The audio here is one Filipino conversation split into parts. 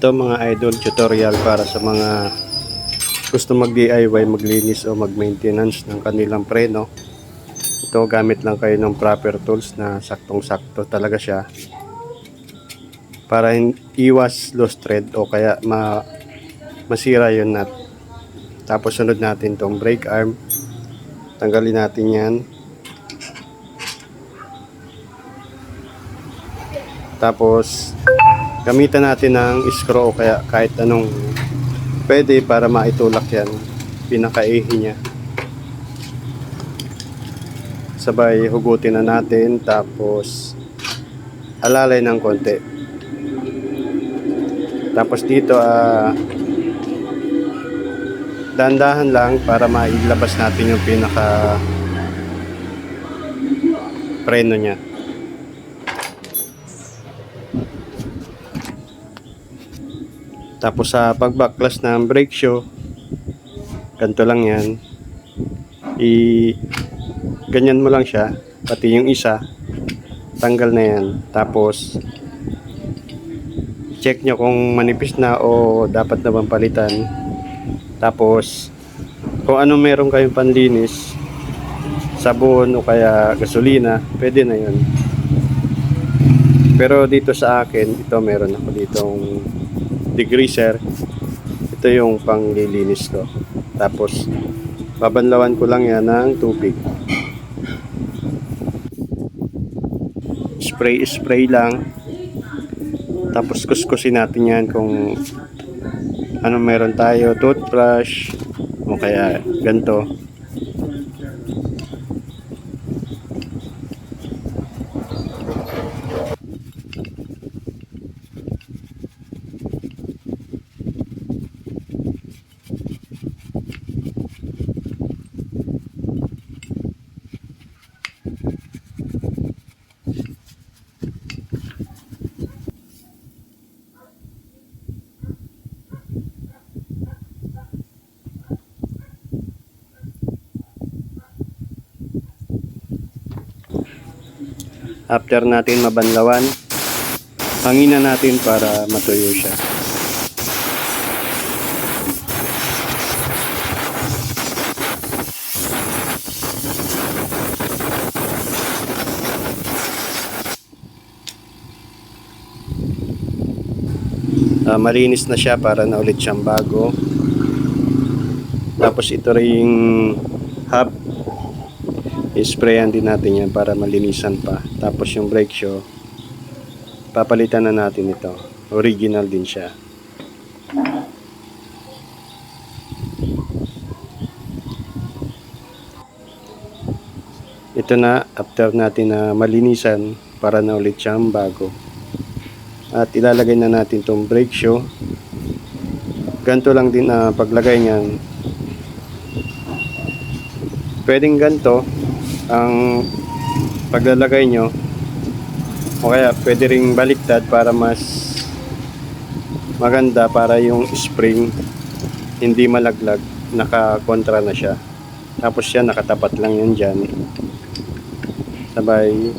Ito mga idol tutorial para sa mga gusto mag DIY, maglinis o mag-maintenance ng kanilang preno. Ito gamit lang kayo ng proper tools na saktong-sakto talaga siya. Para iwas loose thread o kaya ma masira yung nut. Tapos sunod natin tong brake arm. Tanggalin natin yan. Tapos gamitan natin ng screw o kaya kahit anong pwede para maitulak yan. Pinakaihi niya. Sabay hugutin na natin tapos alalay ng konti. Tapos dito ah dandahan lang para mailabas natin yung pinaka preno niya Tapos sa pagbaklas ng brake shoe, ganito lang yan. I ganyan mo lang siya, pati yung isa, tanggal na yan. Tapos check nyo kung manipis na o dapat na bang palitan. Tapos kung ano meron kayong panlinis, sabon o kaya gasolina, pwede na yun. Pero dito sa akin, ito meron ako ditong degreaser. Ito yung panglilinis ko. Tapos, babanlawan ko lang yan ng tubig. Spray-spray lang. Tapos, kuskusin natin yan kung ano meron tayo. Toothbrush. O kaya ganito. After natin mabanlawan, hanginan natin para matuyo siya. Ah, malinis na siya para na ulit siyang bago. Tapos ito ring hub isprayan din natin yan para malinisan pa. Tapos yung brake shoe, papalitan na natin ito. Original din siya. Ito na, after natin na malinisan, para na ulit siyang bago. At ilalagay na natin itong brake shoe. Ganito lang din na paglagay niyan. Pwedeng ganito, ang paglalagay nyo o kaya pwede ring baliktad para mas maganda para yung spring hindi malaglag nakakontra na siya. Tapos yan nakatapat lang yun dyan. Sabay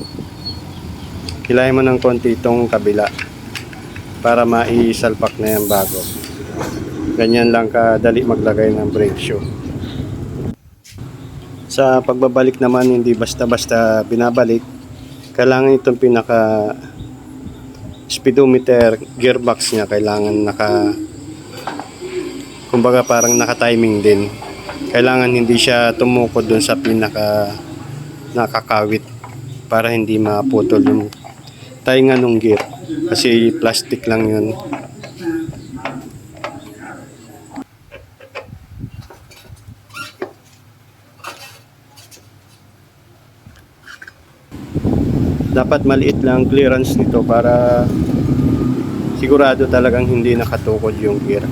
kilahin mo ng konti itong kabila para maisalpak na yan bago. Ganyan lang kadali maglagay ng brake shoe sa pagbabalik naman, hindi basta-basta binabalik. Kailangan itong pinaka speedometer gearbox niya kailangan naka kumbaga parang naka-timing din. Kailangan hindi siya tumukod dun sa pinaka nakakawit para hindi maputol yung tainga ng gear kasi plastic lang yun. Dapat maliit lang clearance nito para sigurado talagang hindi nakatukod yung gear.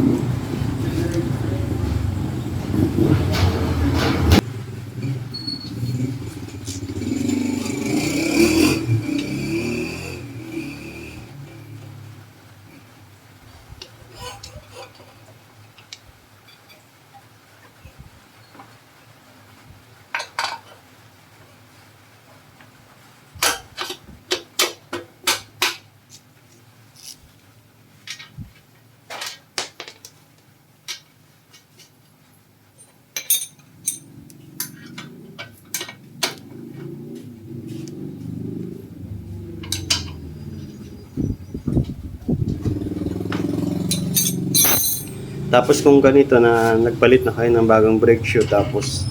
Tapos kung ganito na nagpalit na kayo ng bagong brake shoe tapos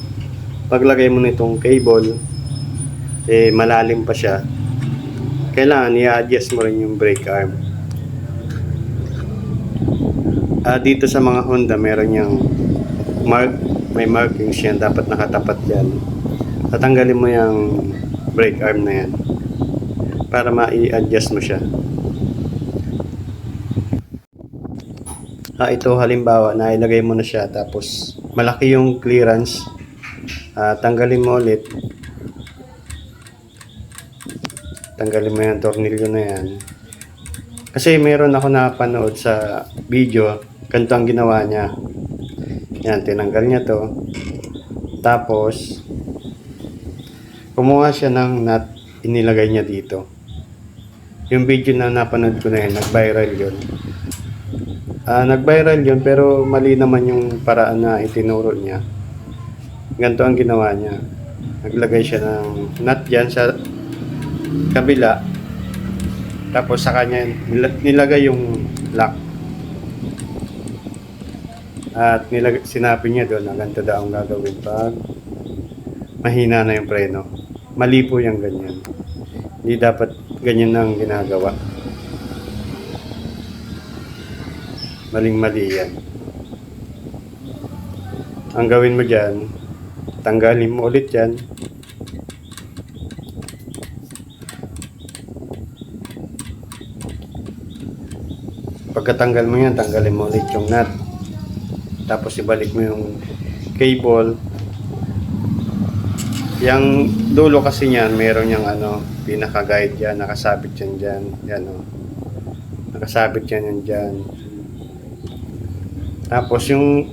paglagay mo nitong cable eh malalim pa siya. Kailangan i-adjust mo rin yung brake arm. Ah, dito sa mga Honda meron yung mark may markings yan dapat nakatapat yan. Tatanggalin mo yung brake arm na yan para ma-i-adjust mo siya Ah, ito halimbawa na ilagay mo na siya tapos malaki yung clearance. Ah, tanggalin mo ulit. Tanggalin mo yung tornilyo na yan. Kasi meron ako napanood sa video, ganito ang ginawa niya. Yan, tinanggal niya to. Tapos, kumuha siya ng nut, inilagay niya dito. Yung video na napanood ko na yun, nag-viral yun. Ah, nag-viral yun pero mali naman yung paraan na itinuro niya. Ganito ang ginawa niya. Naglagay siya ng nut dyan sa kabila. Tapos sa kanya nila- nilagay yung lock. At nilag sinabi niya doon na ganito daw ang gagawin pag mahina na yung preno. Mali po yung ganyan. Hindi dapat ganyan ang ginagawa. Maling-mali yan. Ang gawin mo dyan, tanggalin mo ulit yan. Pagkatanggal mo yan, tanggalin mo ulit yung nut. Tapos ibalik mo yung cable. Yang dulo kasi niyan, meron yung ano, pinaka-guide yan, nakasabit yan dyan. Yan o. Nakasabit yan yan dyan. Tapos yung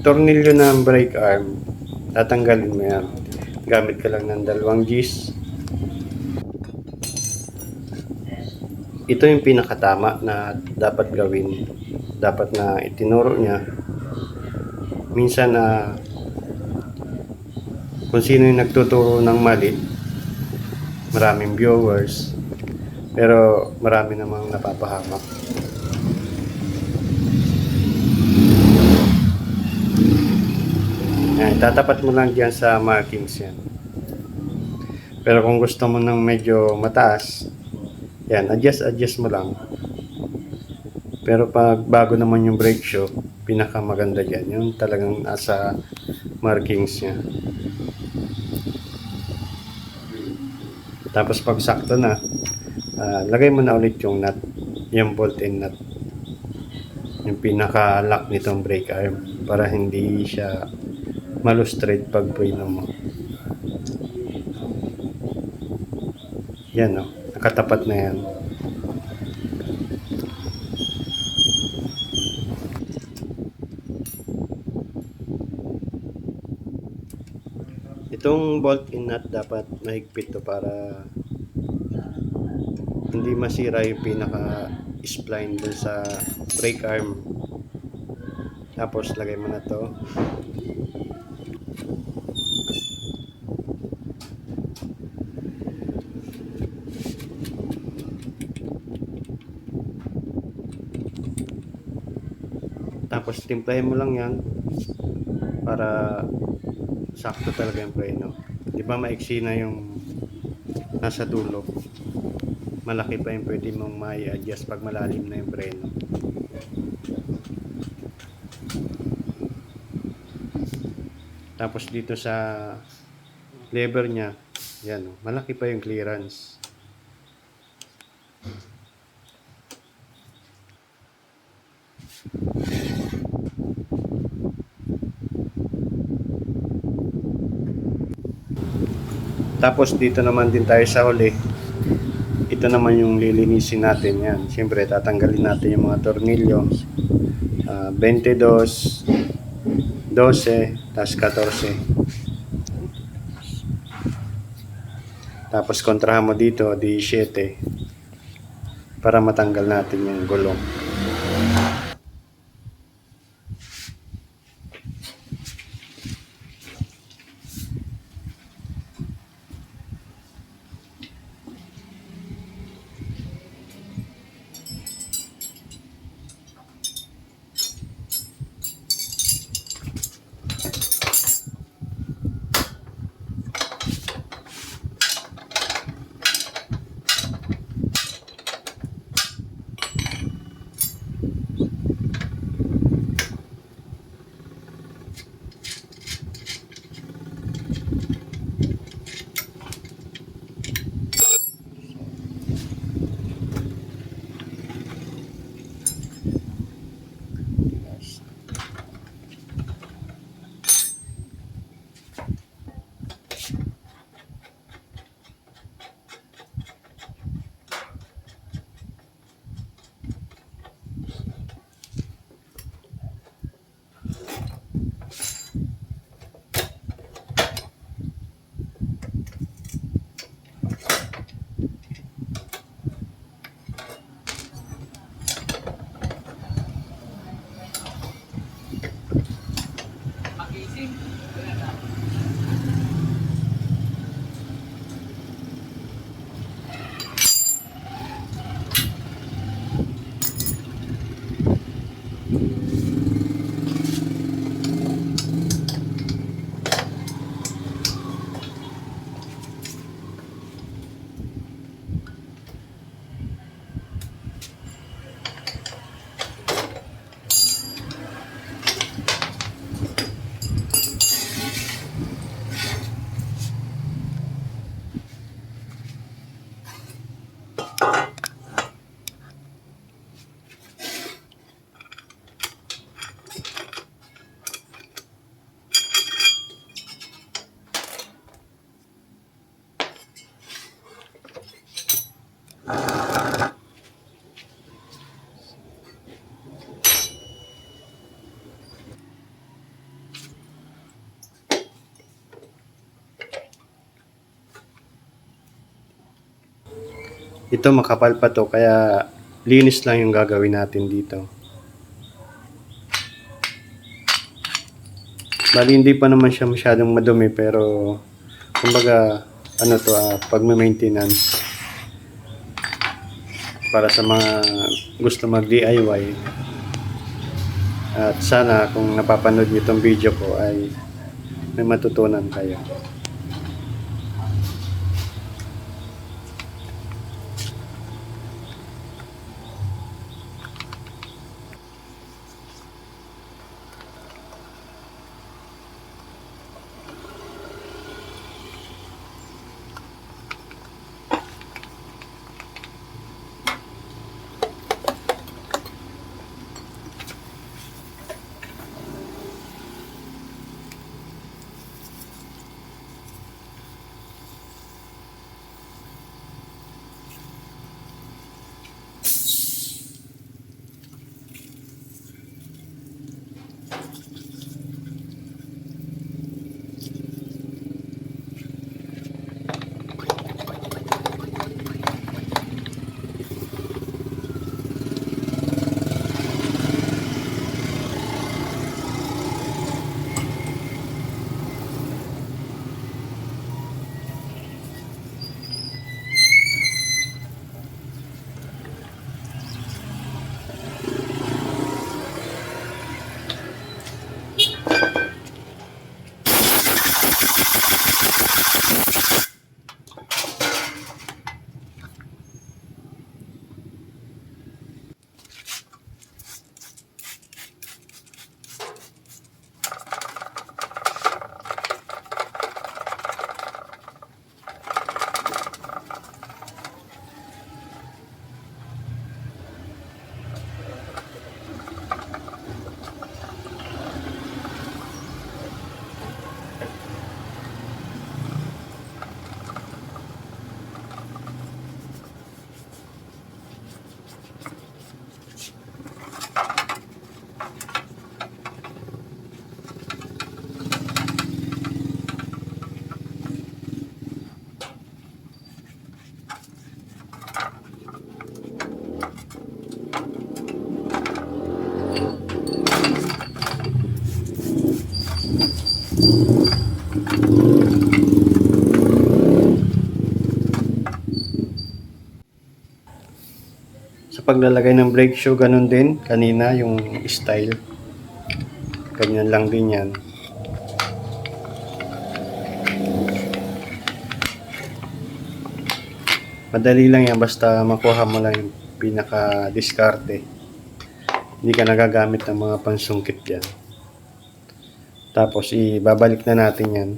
tornilyo ng brake arm, tatanggalin mo yan. Gamit ka lang ng dalawang G's. Ito yung pinakatama na dapat gawin. Dapat na itinuro niya. Minsan na kung sino yung nagtuturo ng mali, maraming viewers, pero marami namang napapahamak. Yan, tatapat mo lang diyan sa markings yan. Pero kung gusto mo ng medyo mataas, yan, adjust, adjust mo lang. Pero pag bago naman yung brake shoe, pinakamaganda dyan. Yung talagang nasa markings niya. Tapos pag sakto na, ah, lagay mo na ulit yung nut, yung bolt and nut. Yung pinaka-lock nitong brake arm para hindi siya malustrate pag preno mo. Yan o, nakatapat na yan. Itong bolt and nut dapat mahigpit to para hindi masira yung pinaka spline dun sa brake arm. Tapos lagay mo na to. Tapos timplahin mo lang yan para sakto talaga yung preno. Di ba maiksi na yung nasa dulo? Malaki pa yung pwede mong mai-adjust pag malalim na yung preno. Tapos dito sa lever niya, yan, malaki pa yung clearance. Tapos dito naman din tayo sa huli. Ito naman yung lilinisin natin yan. Siyempre tatanggalin natin yung mga tornilyo. Ah, 22, 12, tas 14. Tapos kontrahan mo dito, 17. Para matanggal natin yung gulong. Ito makapal pa to kaya linis lang yung gagawin natin dito. Bali hindi pa naman siya masyadong madumi pero kumbaga ano to ah, pag maintenance para sa mga gusto mag DIY at sana kung napapanood niyo itong video ko ay may matutunan kayo. Paglalagay ng brake shoe, ganun din. Kanina, yung style. Ganyan lang din yan. Madali lang yan, basta makuha mo lang yung pinaka-diskarte. Hindi ka nagagamit ng mga pansungkit yan. Tapos, ibabalik na natin yan.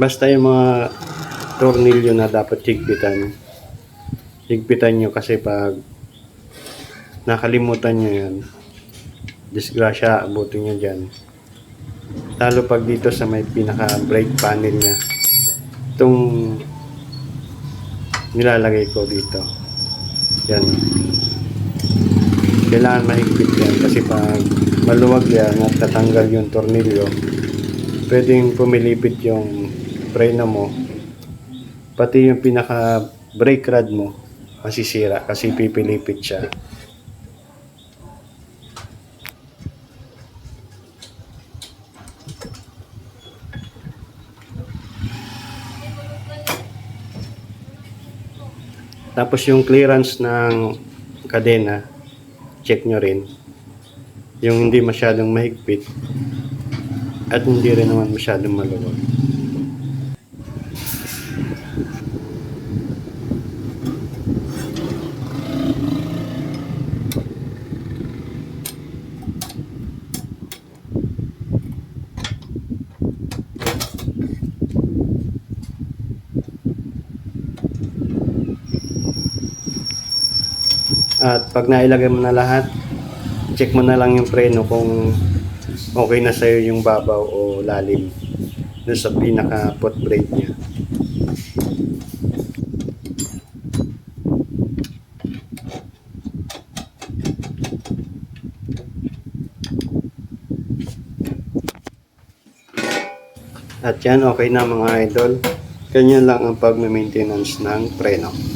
Basta yung mga tornilyo na dapat higpitan. Higpitan nyo kasi pag nakalimutan nyo yan, disgrasya, abutin nyo dyan. Lalo pag dito sa may pinaka brake panel niya. Itong nilalagay ko dito. Yan. Kailangan mahigpit yan kasi pag maluwag yan at tatanggal yung tornilyo, pwedeng pumilipit yung preno mo, pati yung pinaka brake rod mo, masisira kasi pipilipit siya. Tapos yung clearance ng kadena, check nyo rin. Yung hindi masyadong mahigpit at hindi rin naman masyadong maluwag. Pag nailagay mo na lahat, check mo na lang yung preno kung okay na sa'yo yung babaw o lalim dun sa pinaka foot brake niya. At yan, okay na mga idol. Ganyan lang ang pag-maintenance ng preno.